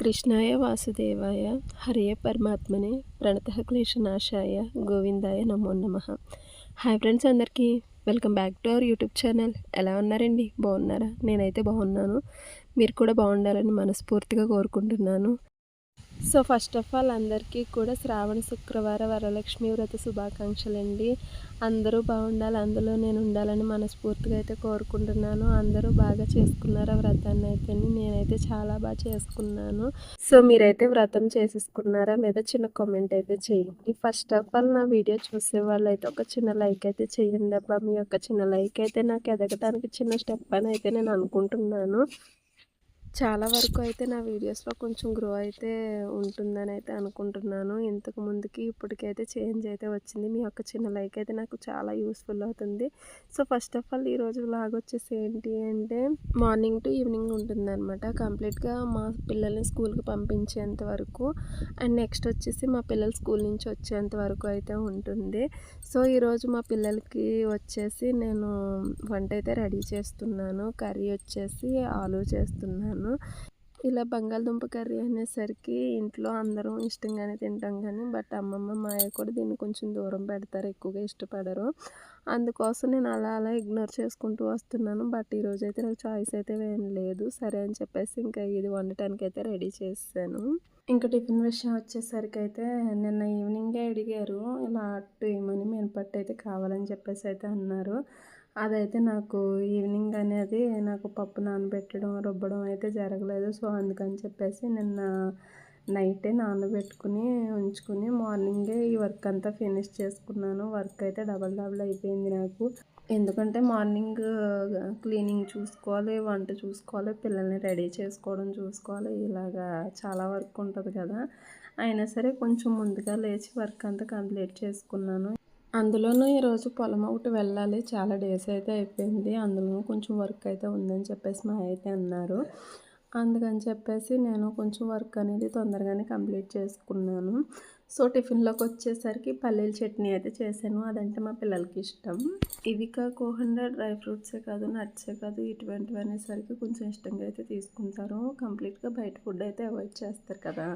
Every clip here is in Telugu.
కృష్ణాయ వాసుదేవాయ హరియ పరమాత్మనే ప్రణత క్లేశనాశాయ గోవిందాయ నమో నమ. హాయ్ ఫ్రెండ్స్ అందరికీ welcome back to our YouTube channel ఎలా ఉన్నారండి? బాగున్నారా? నేనైతే బాగున్నాను. మీరు కూడా బాగుండాలని మనస్ఫూర్తిగా కోరుకుంటున్నాను. సో ఫస్ట్ ఆఫ్ ఆల్ అందరికీ కూడా శ్రావణ శుక్రవార వరలక్ష్మి వ్రత శుభాకాంక్షలు అండి అందరూ బాగుండాలి అందులో నేను ఉండాలని మనస్ఫూర్తిగా అయితే కోరుకుంటున్నాను. అందరూ బాగా చేసుకున్నారు ఆ వ్రతాన్ని అయితే నేనైతే చాలా బాగా చేసుకున్నాను. సో మీరైతే వ్రతం చేసేసుకున్నారా లేదా చిన్న కామెంట్ అయితే చేయండి. ఫస్ట్ ఆఫ్ ఆల్ నా వీడియో చూసే వాళ్ళు అయితే ఒక చిన్న లైక్ అయితే చేయండి అబ్బా. మీ యొక్క చిన్న లైక్ అయితే నాకు ఎదగడానికి చిన్న స్టెప్ అని అయితే నేను అనుకుంటున్నాను. చాలా వరకు అయితే నా వీడియోస్లో కొంచెం గ్రో అయితే ఉంటుందని అయితే అనుకుంటున్నాను. ఇంతకు ముందుకి ఇప్పటికైతే చేంజ్ అయితే వచ్చింది. మీ యొక్క చిన్న లైక్ అయితే నాకు చాలా యూస్ఫుల్ అవుతుంది. సో ఫస్ట్ ఆఫ్ ఆల్ ఈరోజు లాగ్ వచ్చేసి ఏంటి అంటే మార్నింగ్ టు ఈవినింగ్ ఉంటుందన్నమాట. కంప్లీట్గా మా పిల్లల్ని స్కూల్కి పంపించేంత వరకు. అండ్ నెక్స్ట్ వచ్చేసి మా పిల్లలు స్కూల్ నుంచి వచ్చేంత వరకు అయితే ఉంటుంది. సో ఈరోజు మా పిల్లలకి వచ్చేసి నేను వంట అయితే రెడీ చేస్తున్నాను. కర్రీ వచ్చేసి ఆలు చేస్తున్నాను. చేశాను ఇలా బంగాళదుంప కర్రీ అనేసరికి ఇంట్లో అందరం ఇష్టంగానే తింటాం కానీ బట్ అమ్మమ్మ మాయ కూడా దీన్ని కొంచెం దూరం పెడతారు ఎక్కువగా ఇష్టపడరు. అందుకోసం నేను అలా అలా ఇగ్నోర్ చేసుకుంటూ వస్తున్నాను. బట్ ఈరోజు అయితే నాకు చాయిస్ అయితే ఏం లేదు. సరే అని చెప్పేసి ఇంకా ఇది వండటానికి అయితే రెడీ చేశాను ఇంకా టిఫిన్ విషయం వచ్చేసరికి అయితే నిన్న ఈవినింగే అడిగారు. ఇలా అట్టు ఏమని మినపట్టు అయితే కావాలని చెప్పేసి అయితే అన్నారు. అదైతే నాకు ఈవినింగ్ అనేది నాకు పప్పు నానబెట్టడం రుబ్బడం అయితే జరగలేదు. సో అందుకని చెప్పేసి నిన్న నైటే నానబెట్టుకుని ఉంచుకుని మార్నింగే ఈ వర్క్ అంతా ఫినిష్ చేసుకున్నాను. వర్క్ అయితే డబల్ డబల్ అయిపోయింది నాకు. ఎందుకంటే మార్నింగ్ క్లీనింగ్ చూసుకోవాలి వంట చూసుకోవాలి పిల్లల్ని రెడీ చేసుకోవడం చూసుకోవాలి. ఇలాగా చాలా వర్క్ ఉంటుంది కదా. అయినా సరే కొంచెం ముందుగా లేచి వర్క్ అంతా కంప్లీట్ చేసుకున్నాను. అందులోనూ ఈరోజు పొలం ఒకటి వెళ్ళాలి. చాలా డేస్ అయితే అయిపోయింది. అందులోనూ కొంచెం వర్క్ అయితే ఉందని చెప్పేసి మా అయితే అన్నారు. అందుకని చెప్పేసి నేను కొంచెం వర్క్ అనేది తొందరగానే కంప్లీట్ చేసుకున్నాను. సో టిఫిన్లోకి వచ్చేసరికి పల్లీల చట్నీ అయితే చేశాను. అదంటే మా పిల్లలకి ఇష్టం. ఇవి కాకుండా డ్రై ఫ్రూట్సే కాదు నట్సే కాదు. ఇటువంటివి అనేసరికి కొంచెం ఇష్టంగా అయితే తీసుకుంటారు. కంప్లీట్గా బయట ఫుడ్ అయితే అవాయిడ్ చేస్తారు కదా.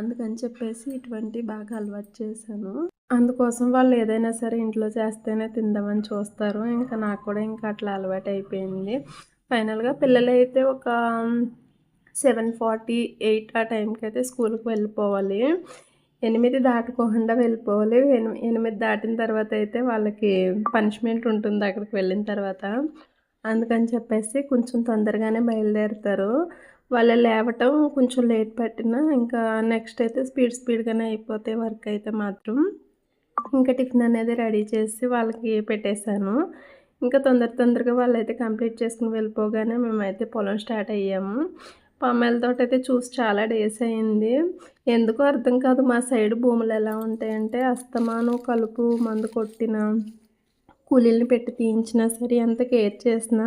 అందుకని చెప్పేసి ఇటువంటి బాగా అలవాటు చేశాను. అందుకోసం వాళ్ళు ఏదైనా సరే ఇంట్లో చేస్తేనే తిందామని చూస్తారు. ఇంకా నాకు కూడా ఇంకా అట్లా అలవాటు అయిపోయింది. ఫైనల్గా పిల్లలు అయితే ఒక సెవెన్ ఫార్టీ ఎయిట్ ఆ టైంకి అయితే స్కూల్కి వెళ్ళిపోవాలి. ఎనిమిది దాటుకోకుండా వెళ్ళిపోవాలి. ఎనిమిది దాటిన తర్వాత అయితే వాళ్ళకి పనిష్మెంట్ ఉంటుంది అక్కడికి వెళ్ళిన తర్వాత. అందుకని చెప్పేసి కొంచెం తొందరగానే బయలుదేరుతారు. వాళ్ళు లేవటం కొంచెం లేట్ పట్టినా ఇంకా నెక్స్ట్ అయితే స్పీడ్ స్పీడ్గానే అయిపోతే వర్క్ అయితే మాత్రం. ఇంకా టిఫిన్ అనేది రెడీ చేసి వాళ్ళకి పెట్టేశాను. ఇంకా తొందర తొందరగా వాళ్ళైతే కంప్లీట్ చేసుకుని వెళ్ళిపోగానే మేమైతే పొలం స్టార్ట్ అయ్యాము. పామాయిల అయితే చూసి చాలా డేస్ అయింది. ఎందుకో అర్థం కాదు మా సైడ్ భూములు ఎలా ఉంటాయంటే అస్తమానం కలుపు మందు కొట్టిన కూలీలను పెట్టి తీయించినా సరే ఎంత కేర్ చేసినా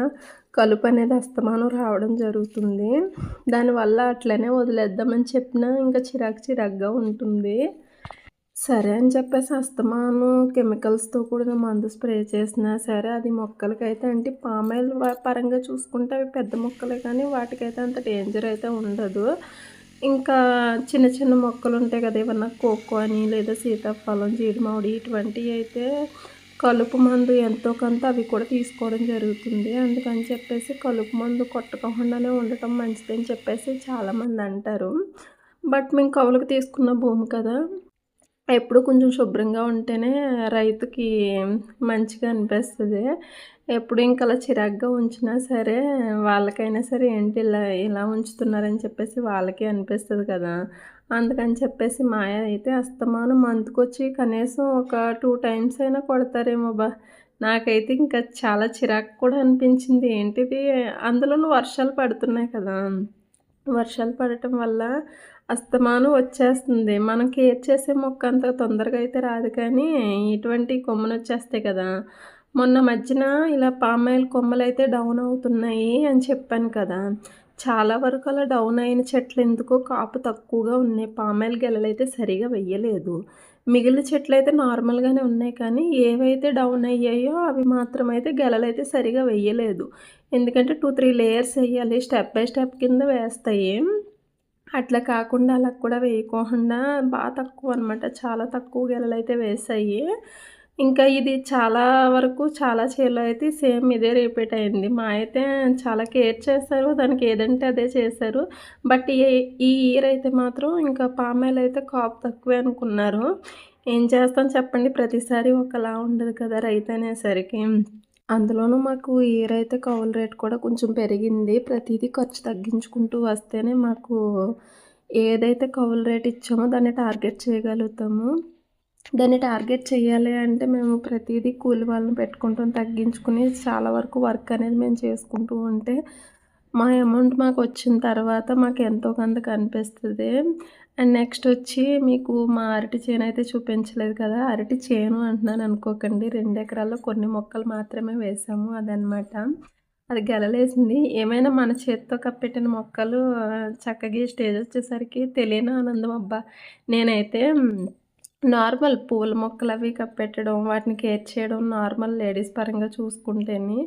కలుపు అనేది అస్తమానం రావడం జరుగుతుంది. దానివల్ల అట్లనే వదిలేద్దామని చెప్పినా ఇంకా చిరాకు చిరాకుగా ఉంటుంది. సరే అని చెప్పేసి అస్తమాను కెమికల్స్తో కూడిన మందు స్ప్రే చేసినా సరే అది మొక్కలకైతే అంటే పామాయిల్ పరంగా చూసుకుంటే అవి పెద్ద మొక్కలే కానీ వాటికైతే అంత డేంజర్ అయితే ఉండదు. ఇంకా చిన్న చిన్న మొక్కలు ఉంటాయి కదా ఏమన్నా కోకో అని లేదా సీతాఫలం జీడిమామిడి ఇటువంటివి అయితే కలుపు మందు ఎంతో కొంత అవి కూడా తీసుకోవడం జరుగుతుంది. అందుకని చెప్పేసి కలుపు మందు కొట్టకుండానే ఉండటం మంచిదని చెప్పేసి చాలామంది అంటారు. బట్ మేము కవులకు తీసుకున్న భూమి కదా ఎప్పుడు కొంచెం శుభ్రంగా ఉంటేనే రైతుకి మంచిగా అనిపిస్తుంది. ఎప్పుడు ఇంకా అలా చిరాగ్గా ఉంచినా సరే వాళ్ళకైనా సరే ఏంటి ఇలా ఇలా ఉంచుతున్నారని చెప్పేసి వాళ్ళకే అనిపిస్తుంది కదా. అందుకని చెప్పేసి మాయ అయితే అస్తమానం మంత్కొచ్చి కనీసం ఒక టూ టైమ్స్ అయినా కొడతారేమో బా. నాకైతే ఇంకా చాలా చిరాకు కూడా అనిపించింది. ఏంటిది? అందులోనూ వర్షాలు పడుతున్నాయి కదా. వర్షాలు పడటం వల్ల అస్తమానం వచ్చేస్తుంది. మనం కేర్ చేసే మొక్క అంత తొందరగా అయితే రాదు కానీ ఇటువంటి కొమ్మలు వచ్చేస్తాయి కదా. మొన్న మధ్యన ఇలా పామాయిల్ కొమ్మలు అయితే డౌన్ అవుతున్నాయి అని చెప్పాను కదా. చాలా వరకు అలా డౌన్ అయిన చెట్లు ఎందుకో కాపు తక్కువగా ఉన్నాయి. పామాయిల్ గెలలు అయితే సరిగా వెయ్యలేదు. మిగిలిన చెట్లు అయితే నార్మల్గానే ఉన్నాయి కానీ ఏవైతే డౌన్ అయ్యాయో అవి మాత్రం అయితే గెలలు అయితే సరిగా వెయ్యలేదు. ఎందుకంటే టూ త్రీ లేయర్స్ వేయాలి స్టెప్ బై స్టెప్ కింద వేస్తాయి. అట్లా కాకుండా అలా కూడా వేయకోకుండా బాగా తక్కువ అనమాట చాలా తక్కువ గెలలు అయితే వేసాయి. ఇంకా ఇది చాలా వరకు చాలా చీరలు అయితే సేమ్ ఇదే రిపీట్ అయింది. మా అయితే చాలా కేర్ చేశారు దానికి ఏదంటే అదే చేశారు. బట్ ఈ ఈ ఇయర్ అయితే మాత్రం ఇంకా పామాయిల్ అయితే కాపు తక్కువే అనుకున్నారు. ఏం చేస్తాం చెప్పండి ప్రతిసారి ఒకలా ఉండదు కదా రైతు అనేసరికి. అందులోనూ మాకు ఇయర్ అయితే కౌలు రేట్ కూడా కొంచెం పెరిగింది. ప్రతిదీ ఖర్చు తగ్గించుకుంటూ వస్తేనే మాకు ఏదైతే కౌలు రేట్ ఇచ్చామో దాన్ని టార్గెట్ చేయగలుగుతాము. దాన్ని టార్గెట్ చేయాలి అంటే మేము ప్రతిదీ కూలి వాళ్ళని పెట్టుకుంటాం తగ్గించుకుని చాలా వరకు వర్క్ అనేది మేము చేసుకుంటూ ఉంటే మా అమౌంట్ మాకు వచ్చిన తర్వాత మాకు ఎంతో కొంత కనిపిస్తుంది. అండ్ నెక్స్ట్ వచ్చి మీకు మా అరటి చేను అయితే చూపించలేదు కదా అరటి చేను అంటున్నాను అనుకోకండి. రెండు ఎకరాల్లో కొన్ని మొక్కలు మాత్రమే వేసాము అదనమాట. అది గెలలేసింది. ఏమైనా మన చేతితో కప్పెట్టిన మొక్కలు చక్కగా స్టేజ్ వచ్చేసరికి తెలియని ఆనందం అబ్బా. నేనైతే నార్మల్ పూల మొక్కలు అవి కప్పెట్టడం వాటిని కేర్ చేయడం నార్మల్ లేడీస్ పరంగా చూసుకుంటేనే.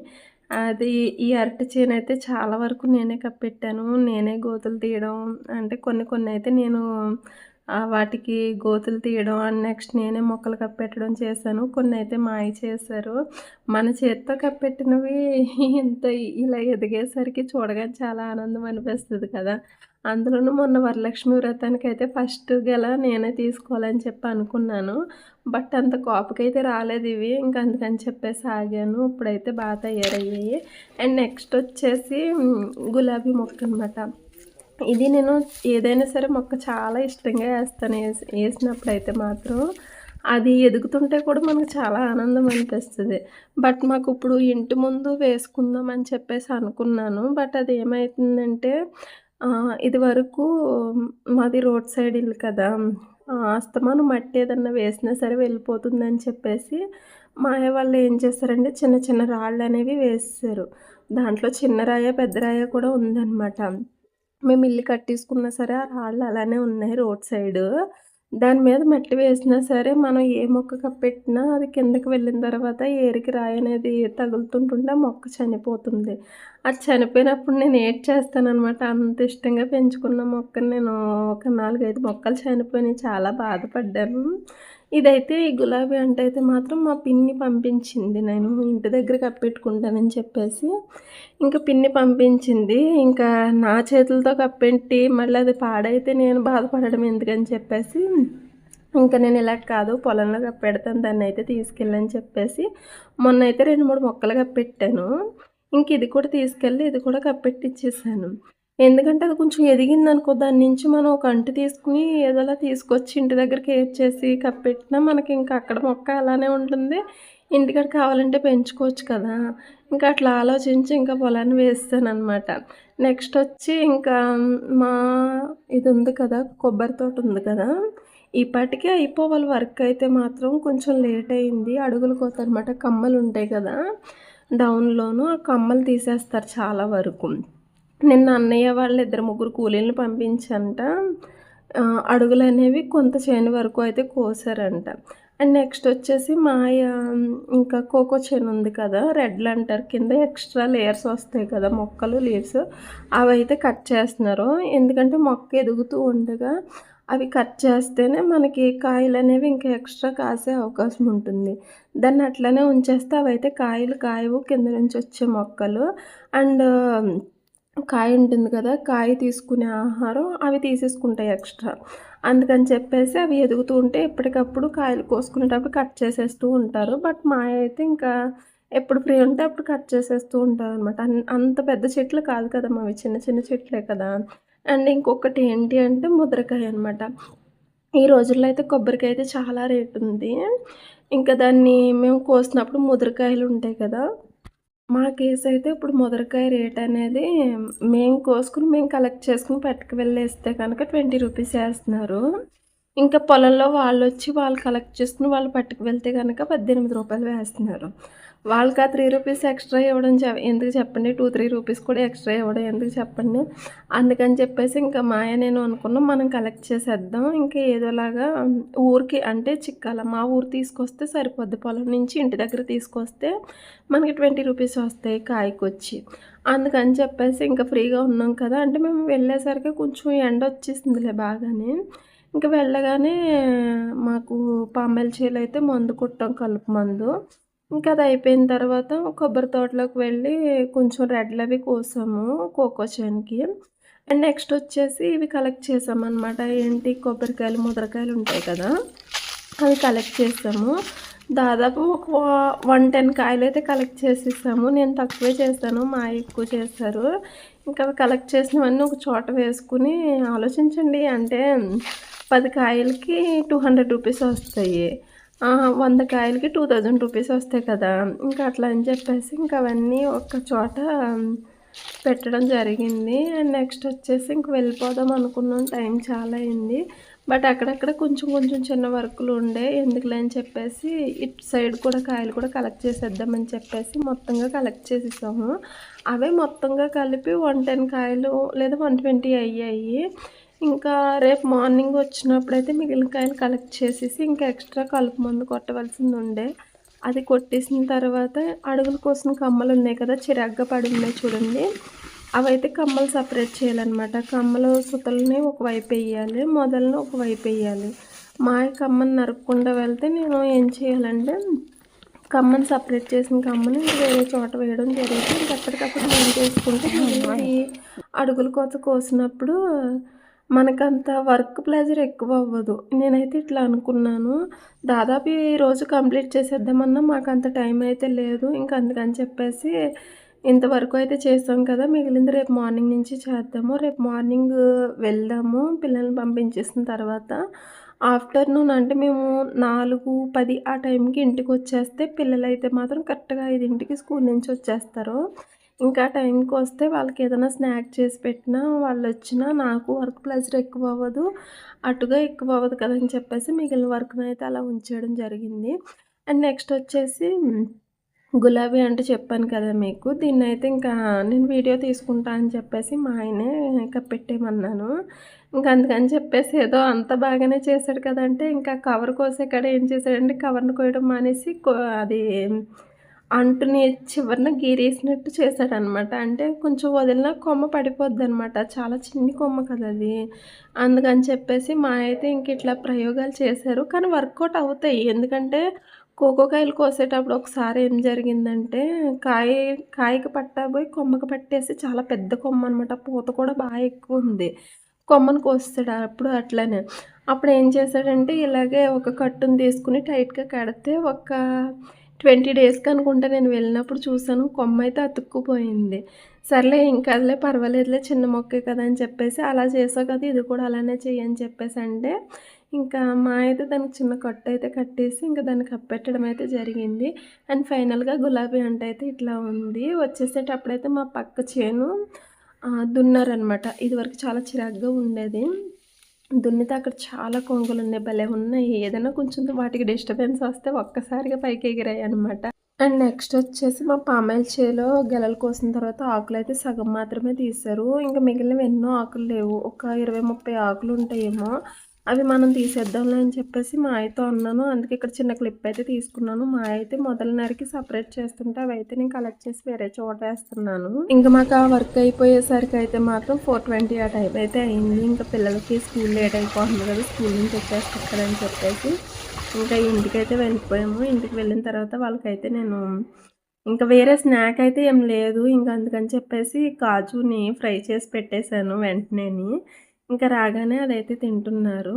అది ఈ అరటి చేను అయితే చాలా వరకు నేనే కప్పెట్టాను నేనే గోతులు తీయడం అంటే కొన్ని కొన్ని అయితే నేను వాటికి గోతులు తీయడం అండ్ నెక్స్ట్ నేనే మొక్కలు కప్పెట్టడం చేశాను. కొన్ని అయితే మాయ చేశారు. మన చేత్తో కప్పెట్టినవి ఇంత ఇలా ఎదిగేసరికి చూడగానే చాలా ఆనందం అనిపిస్తుంది కదా. అందులోనూ మొన్న వరలక్ష్మి వ్రతానికి అయితే ఫస్ట్ గెల నేనే తీసుకోవాలని చెప్పి అనుకున్నాను. బట్ అంత కాపుకైతే రాలేదు ఇవి. ఇంకా అందుకని చెప్పేసి ఆగాను. ఇప్పుడైతే బాగా తయారయ్యాయి. అండ్ నెక్స్ట్ వచ్చేసి గులాబీ మొక్క అనమాట ఇది నేను ఏదైనా సరే మొక్క చాలా ఇష్టంగా వేస్తాను. వేసి వేసినప్పుడు అయితే మాత్రం అది ఎదుగుతుంటే కూడా మనకు చాలా ఆనందం అనిపిస్తుంది. బట్ మాకు ఇప్పుడు ఇంటి ముందు వేసుకుందాం అని చెప్పేసి అనుకున్నాను. బట్ అది ఏమవుతుందంటే ఇది వరకు మాది రోడ్ సైడ్ ఇల్లు కదా. అస్తమానం మట్టి ఏదన్నా వేసినా సరే వెళ్ళిపోతుందని చెప్పేసి మా వాళ్ళు ఏం చేస్తారంటే చిన్న చిన్న రాళ్ళు అనేవి వేస్తారు. దాంట్లో చిన్న రాయ పెద్ద రాయ కూడా ఉందన్నమాట. మేము ఇల్లు కట్టేసుకున్నా సరే ఆ రాళ్ళు అలానే ఉన్నాయి రోడ్ సైడ్. దాని మీద మట్టి వేసినా సరే మనం ఏ మొక్క కప్పెట్టినా అది కిందకి వెళ్ళిన తర్వాత ఏరికి రాయి అనేది తగులుతుంటుంటే ఆ మొక్క చనిపోతుంది. అది చనిపోయినప్పుడు నేను ఏడ్ చేస్తానమాట అంత ఇష్టంగా పెంచుకున్న మొక్కను నేను ఒక నాలుగైదు మొక్కలు చనిపోయినాయి. చాలా బాధపడ్డాను. ఇదైతే ఈ గులాబీ అంటే అయితే మాత్రం మా పిన్ని పంపించింది. నేను ఇంటి దగ్గర కప్పెట్టుకుంటానని చెప్పేసి ఇంకా పిన్ని పంపించింది. ఇంకా నా చేతులతో కప్పెట్టి మళ్ళీ అది పాడైతే నేను బాధపడడం ఎందుకని చెప్పేసి ఇంకా నేను ఇలా కాదు పొలంలో కప్పెడతాను దాన్ని అయితే తీసుకెళ్ళని చెప్పేసి మొన్న అయితే రెండు మూడు మొక్కలు కప్పెట్టాను. ఇంక ఇది కూడా తీసుకెళ్ళి ఇది కూడా కప్పెట్టిచ్చేసాను. ఎందుకంటే అది కొంచెం ఎదిగింది అనుకో దాని నుంచి మనం ఒక అంటు తీసుకుని ఏదోలా తీసుకొచ్చి ఇంటి దగ్గర కేర్ చేసి కప్పెట్టినా మనకి ఇంకా అక్కడ మొక్క అలానే ఉంటుంది. ఇంటికాడ కావాలంటే పెంచుకోవచ్చు కదా. ఇంకా అట్లా ఆలోచించి ఇంకా పొలాన్ని వేస్తాను అనమాట నెక్స్ట్ వచ్చి ఇంకా మా ఇది ఉంది కదా కొబ్బరి తోట ఉంది కదా. ఇప్పటికే అయిపోవాలి వర్క్ అయితే మాత్రం కొంచెం లేట్ అయింది. అడుగులు కోత అనమాట కమ్మలు ఉంటాయి కదా. డౌన్లోను ఆ కమ్మలు తీసేస్తారు చాలా వరకు. నిన్న అన్నయ్య వాళ్ళు ఇద్దరు ముగ్గురు కూలీలను పంపించంట. అడుగులు అనేవి కొంత చేను వరకు అయితే కోసారంట. అండ్ నెక్స్ట్ వచ్చేసి మాయ ఇంకా కోకో చేను ఉంది కదా రెడ్లు అంటారు కింద ఎక్స్ట్రా లేయర్స్ వస్తాయి కదా మొక్కలు లీవ్స్ అవి అయితే కట్ చేస్తున్నారు. ఎందుకంటే మొక్క ఎదుగుతూ ఉండగా అవి కట్ చేస్తేనే మనకి కాయలు అనేవి ఇంకా ఎక్స్ట్రా కాసే అవకాశం ఉంటుంది. దాన్ని అట్లనే ఉంచేస్తే అవి అయితే కాయలు కాయవు కింద నుంచి వచ్చే మొక్కలు. అండ్ కాయ ఉంటుంది కదా కాయ తీసుకునే ఆహారం అవి తీసేసుకుంటాయి ఎక్స్ట్రా. అందుకని చెప్పేసి అవి ఎదుగుతూ ఉంటే ఎప్పటికప్పుడు కాయలు కోసుకునేటప్పుడు కట్ చేసేస్తూ ఉంటారు. బట్ మా అయితే ఇంకా ఎప్పుడు ఫ్రీ ఉంటే అప్పుడు కట్ చేసేస్తూ ఉంటారు అనమాట అంత పెద్ద చెట్లు కాదు కదా మావి చిన్న చిన్న చెట్లే కదా. అండ్ ఇంకొకటి ఏంటి అంటే ముద్రకాయ అనమాట ఈ రోజుల్లో అయితే కొబ్బరికాయ అయితే చాలా రేటు ఉంది. ఇంకా దాన్ని మేము కోసినప్పుడు ముద్రకాయలు ఉంటాయి కదా మా కేసు అయితే ఇప్పుడు ముదరకాయ రేట్ అనేది మేము కోసుకుని మేము కలెక్ట్ చేసుకుని పట్టుకు వెళ్ళేస్తే కనుక ట్వంటీ రూపీస్ వేస్తున్నారు. ఇంకా పొలంలో వాళ్ళు వచ్చి వాళ్ళు కలెక్ట్ చేసుకుని వాళ్ళు పట్టుకు వెళ్తే కనుక పద్దెనిమిది రూపాయలు వేస్తున్నారు. వాళ్ళకి ఆ త్రీ రూపీస్ ఎక్స్ట్రా ఇవ్వడం ఎందుకు చెప్పండి? టూ త్రీ రూపీస్ కూడా ఎక్స్ట్రా ఇవ్వడం ఎందుకు చెప్పండి? అందుకని చెప్పేసి ఇంకా మాయ నేను అనుకున్నాం మనం కలెక్ట్ చేసేద్దాం. ఇంకా ఏదోలాగా ఊరికి అంటే చిక్కాల మా ఊరు తీసుకొస్తే సరిపోద్ది. పొలం నుంచి ఇంటి దగ్గర తీసుకొస్తే మనకి ట్వంటీ రూపీస్ వస్తాయి కాయకొచ్చి. అందుకని చెప్పేసి ఇంకా ఫ్రీగా ఉన్నాం కదా. అంటే మేము వెళ్ళేసరికి కొంచెం ఎండ వచ్చేసిందిలే బాగానే. ఇంకా వెళ్ళగానే మాకు పామెల చీలు అయితే మందు కుట్టాం కలుపు మందు. ఇంకా అది అయిపోయిన తర్వాత కొబ్బరి తోటలోకి వెళ్ళి కొంచెం రెడ్లు అవి కోసాము కోకోచానికి అండ్ నెక్స్ట్ వచ్చేసి ఇవి కలెక్ట్ చేసామన్నమాట. ఏంటి? కొబ్బరికాయలు ముద్రకాయలు ఉంటాయి కదా అవి కలెక్ట్ చేసాము. దాదాపు ఒక వన్ టెన్ కాయలు అయితే కలెక్ట్ చేసేసాము. నేను తక్కువే చేశాను మా ఎక్కువ చేస్తారు. ఇంకా అవి కలెక్ట్ చేసినవన్నీ ఒక చోట వేసుకుని ఆలోచించండి. అంటే పది కాయలకి టూ హండ్రెడ్ రూపీస్ వస్తాయి. వంద కాయలకి టూ థౌజండ్ రూపీస్ వస్తాయి కదా. ఇంకా అట్లా అని చెప్పేసి ఇంకా అవన్నీ ఒక చోట పెట్టడం జరిగింది. అండ్ నెక్స్ట్ వచ్చేసి ఇంక వెళ్ళిపోదాం అనుకున్నాం. టైం చాలా అయింది. బట్ అక్కడక్కడ కొంచెం కొంచెం చిన్న వర్కులు ఉండే. ఎందుకులే అని చెప్పేసి ఇటు సైడ్ కూడా కాయలు కూడా కలెక్ట్ చేసేద్దామని చెప్పేసి మొత్తంగా కలెక్ట్ చేసేసాము. అవే మొత్తంగా కలిపి వన్ టెన్ కాయలు లేదా వన్ ట్వంటీ అయ్యాయి. ఇంకా రేపు మార్నింగ్ వచ్చినప్పుడు అయితే మిగిలిన కాయలు కలెక్ట్ చేసేసి ఇంకా ఎక్స్ట్రా కలుపు మందు కొట్టవలసింది ఉండే. అది కొట్టేసిన తర్వాత అడుగుల కోసం కమ్మలు ఉన్నాయి కదా చిరాగ్గా పడి ఉన్నాయి చూడండి. అవైతే కమ్మలు సపరేట్ చేయాలన్నమాట. కమ్మలు సుతలని ఒకవైపు వేయాలి మొదలని ఒకవైపు వేయాలి. మాయ కమ్మని నరుక్కుండా వెళ్తే నేను ఏం చేయాలంటే కమ్మని సపరేట్ చేసిన కమ్మని వేరే చోట వేయడం జరిగింది. ఇంకెప్పటికప్పుడు నేను చేసుకుంటే అడుగుల కోత కోసినప్పుడు మనకంత వర్క్ ప్లెజర్ ఎక్కువ అవ్వదు నేనైతే ఇట్లా అనుకున్నాను. దాదాపు ఈ రోజు కంప్లీట్ చేసేద్దామన్నా మాకు అంత టైం అయితే లేదు. ఇంకా అందుకని చెప్పేసి ఇంతవరకు అయితే చేస్తాం కదా మిగిలింది రేపు మార్నింగ్ నుంచి చేద్దాము. రేపు మార్నింగ్ వెళ్దాము పిల్లల్ని పంపించేసిన తర్వాత. ఆఫ్టర్నూన్ అంటే మేము నాలుగు పది ఆ టైంకి ఇంటికి వచ్చేస్తే పిల్లలైతే మాత్రం కరెక్ట్గా ఐదింటికి స్కూల్ నుంచి వచ్చేస్తారు. ఇంకా టైంకి వస్తే వాళ్ళకి ఏదైనా స్నాక్ చేసి పెట్టినా వాళ్ళు వచ్చినా నాకు వర్క్ ప్లెజర్ ఎక్కువ అవ్వదు అటుగా ఎక్కువ అవ్వదు కదని చెప్పేసి మిగిలిన వర్క్ని అయితే అలా ఉంచేయడం జరిగింది. అండ్ నెక్స్ట్ వచ్చేసి గులాబీ అంటే చెప్పాను కదా మీకు దీన్ని అయితే ఇంకా నేను వీడియో తీసుకుంటా అని చెప్పేసి మా ఆయనే ఇంకా పెట్టేయమన్నాను. ఇంకా అందుకని చెప్పేసి ఏదో అంత బాగానే చేశాడు కదంటే ఇంకా కవర్ కోసే కాడ ఏం చేశాడంటే కవర్ని కోయడం మానేసి అది అంటుని చివరిన గీరేసినట్టు చేశాడనమాట. అంటే కొంచెం వదిలిన కొమ్మ పడిపోద్ది అనమాట చాలా చిన్ని కొమ్మ కదా అది. అందుకని చెప్పేసి మా అయితే ఇంక ఇట్లా ప్రయోగాలు చేశారు. కానీ వర్కౌట్ అవుతాయి. ఎందుకంటే కోకోకాయలు కోసేటప్పుడు ఒకసారి ఏం జరిగిందంటే కాయ కాయకి పట్టబోయి కొమ్మకి పట్టేసి చాలా పెద్ద కొమ్మ అనమాట. పూత కూడా బాగా ఎక్కువ ఉంది. కొమ్మను కోస్తాడు అప్పుడు అట్లనే. అప్పుడు ఏం చేశాడంటే ఇలాగే ఒక కట్టును తీసుకుని టైట్గా కడితే ఒక ట్వంటీ డేస్కి అనుకుంటా నేను వెళ్ళినప్పుడు చూసాను కొమ్మ అయితే అతుక్కుపోయింది. సర్లే ఇంకా అదిలే పర్వాలేదులే చిన్న మొక్కే కదా అని చెప్పేసి అలా చేసావు కదా ఇది కూడా అలానే చేయని చెప్పేసి అంటే ఇంకా మా అయితే దానికి చిన్న కట్టు అయితే కట్టేసి ఇంకా దాన్ని కప్పెట్టడం అయితే జరిగింది. అండ్ ఫైనల్గా గులాబీ అంట అయితే ఇట్లా ఉంది. వచ్చేసేటప్పుడైతే మా పక్క చేను దున్నారనమాట ఇదివరకు చాలా చిరాగ్గా ఉండేది. దున్నితే అక్కడ చాలా కొంగులు ఉన్నాయి భలే ఉన్నాయి. ఏదైనా కొంచెం వాటికి డిస్టర్బెన్స్ వస్తే ఒక్కసారిగా పైకి ఎగిరాయి అనమాట అండ్ నెక్స్ట్ వచ్చేసి మా పామాయిల్ చేలో గెలలు కోసిన తర్వాత ఆకులు అయితే సగం మాత్రమే తీశారు. ఇంకా మిగిలినవి ఎన్నో ఆకులు లేవు. ఒక ఇరవై ముప్పై ఆకులు ఉంటాయేమో. అవి మనం తీసేద్దాంలే అని చెప్పేసి మా ఆయతో అన్నాను. అందుకే ఇక్కడ చిన్న క్లిప్ అయితే తీసుకున్నాను. మా అయితే మొదల నరికి సపరేట్ చేస్తుంటే అవి అయితే నేను కలెక్ట్ చేసి వేరే చోట వేస్తున్నాను. ఇంకా మాకు ఆ వర్క్ అయిపోయేసరికి అయితే మాత్రం ఫోర్ ట్వంటీ ఆ టైప్ అయితే అయింది. ఇంకా పిల్లలకి స్కూల్ లేట్ అయిపోతుంది కదా స్కూల్ నుంచి వచ్చేస్తారని చెప్పేసి ఇంకా ఇంటికి అయితే వెళ్ళిపోయాము. ఇంటికి వెళ్ళిన తర్వాత వాళ్ళకైతే నేను ఇంకా వేరే స్నాక్ అయితే ఏం లేదు. ఇంకా అందుకని చెప్పేసి కాజుని ఫ్రై చేసి పెట్టేశాను వెంటనేని. ఇంకా రాగానే అదైతే తింటున్నారు.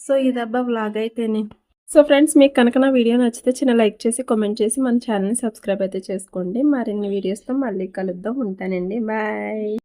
సో ఇదబ్బా వ్లాగ్ అయితేనే. సో ఫ్రెండ్స్ మీకు కనుక నా వీడియో నచ్చితే చిన్న లైక్ చేసి కామెంట్ చేసి మన ఛానల్ని సబ్స్క్రైబ్ అయితే చేసుకోండి. మరిన్ని వీడియోస్తో మళ్ళీ కలుద్దాం. ఉంటానండి. బాయ్.